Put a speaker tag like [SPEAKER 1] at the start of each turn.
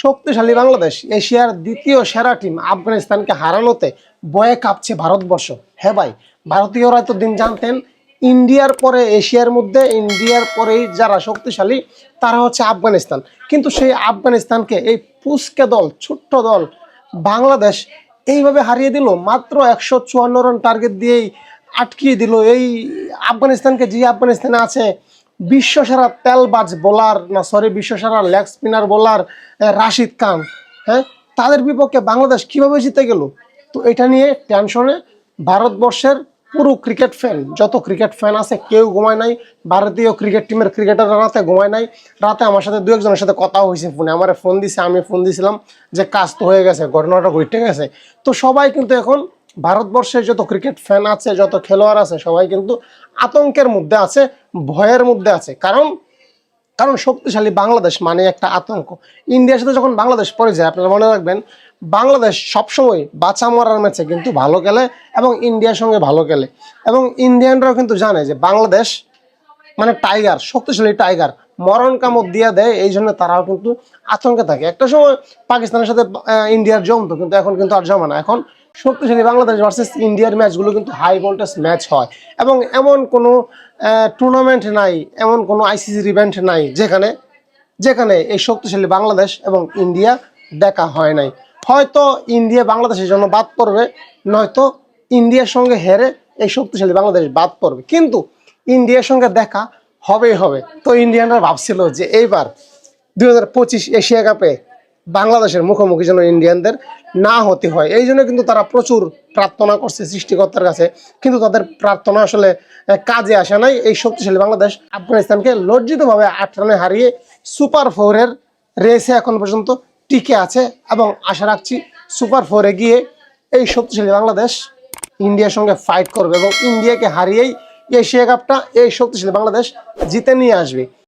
[SPEAKER 1] শক্তিশালী বাংলাদেশ, এশিয়ার দ্বিতীয় সেরা টিম আফগানিস্তানকে হারানোতে বয়ে কাঁপছে ভারতবর্ষ। হ্যাঁ ভাই, ভারতীয়রা তো এতদিন জানতেন, ইন্ডিয়ার পরে এশিয়ার মধ্যে, ইন্ডিয়ার পরেই যারা শক্তিশালী, তারা হচ্ছে আফগানিস্তান। কিন্তু সেই আফগানিস্তানকে এই পুস্কে দল, ছোট্ট দল বাংলাদেশ এইভাবে হারিয়ে দিল, মাত্র একশো চুয়ান্ন রান টার্গেট দিয়েই আটকিয়ে দিল। এই আফগানিস্তানকে, যে আফগানিস্তানে আছে বিশ্বসেরা তেলবাজ বোলার না sorry বিশ্বসেরা leg spinner bowler Rashid Khan হ্যাঁ? তাদের বিপক্ষে বাংলাদেশ কীভাবে জিতে গেল? তো এটা নিয়ে টেনশনে ভারতবর্ষের পুরো ক্রিকেট ফ্যান যত ক্রিকেট ফ্যান আছে, কেউ ঘুমায় নাই, ভারতীয় ক্রিকেট টিমের ক্রিকেটাররা রাতে ঘুমায় নাই, রাতে আমার সাথে দু একজনের সাথে কথা হয়েছে ফোনে, আমার ফোন দিছে, আমি ফোন দিছিলাম যে কাজ তো হয়ে গেছে, ঘটনাটা ঘটে গেছে। তো সবাই কিন্তু এখন ভারতবর্ষের যত ক্রিকেট ফ্যান আছে, যত খেলোয়াড় আছে, সবাই কিন্তু আতঙ্কের মধ্যে আছে, ভয়ের মধ্যে আছে। কারণ কারণ শক্তিশালী বাংলাদেশ মানে একটা আতঙ্ক। ইন্ডিয়ার সাথে যখন বাংলাদেশ পড়ে যায়, আপনারা মনে রাখবেন, বাংলাদেশ সবসময় বাঁচা মরার ম্যাচে কিন্তু ভালো খেলে এবং ইন্ডিয়ার সঙ্গে ভালো খেলে। এবং ইন্ডিয়ানরাও কিন্তু জানে যে বাংলাদেশ মানে টাইগার শক্তিশালী টাইগার মরণ কামড় দিয়ে দেয়, এই জন্য তারাও কিন্তু আতঙ্কে থাকে। একটা সময় পাকিস্তানের সাথে ইন্ডিয়ার জমতো কিন্তু এখন কিন্তু আর জমে না। এখন শক্তিশালী বাংলাদেশ ভার্সেস ইন্ডিয়ার ম্যাচগুলো কিন্তু হাই ভোল্টেজ ম্যাচ হয়। এবং এমন কোনো টুর্নামেন্ট নাই, এমন কোনো আইসিসির ইভেন্ট নাই যেখানে যেখানে এই শক্তিশালী বাংলাদেশ এবং ইন্ডিয়া দেখা হয় নাই। হয়তো ইন্ডিয়া বাংলাদেশের জন্য বাদ পড়বে, নয়তো ইন্ডিয়ার সঙ্গে হেরে এই শক্তিশালী বাংলাদেশ বাদ পড়বে। কিন্তু ইন্ডিয়ার সঙ্গে দেখা হবেই হবে। তো ইন্ডিয়ানরা ভাবছিল যে এইবার দুই হাজার পঁচিশ এশিয়া কাপে বাংলাদেশের মুখোমুখি যেন ইন্ডিয়ানদের না হতে হয়। এই জন্য কিন্তু তারা প্রচুর প্রার্থনা করছে সৃষ্টিকর্তার কাছে। কিন্তু তাদের প্রার্থনা আসলে কাজে আসে নাই। এই শক্তিশালী বাংলাদেশ আফগানিস্তানকে লজ্জিতভাবে আট রানে হারিয়ে সুপার ফোরের রেসে এখন পর্যন্ত টিকে আছে এবং আশা রাখছি সুপার ফোরে গিয়ে এই শক্তিশালী বাংলাদেশ ইন্ডিয়ার সঙ্গে ফাইট করবে এবং ইন্ডিয়াকে হারিয়েই এশিয়া কাপটা এই শক্তিশালী বাংলাদেশ জিতে নিয়ে আসবে।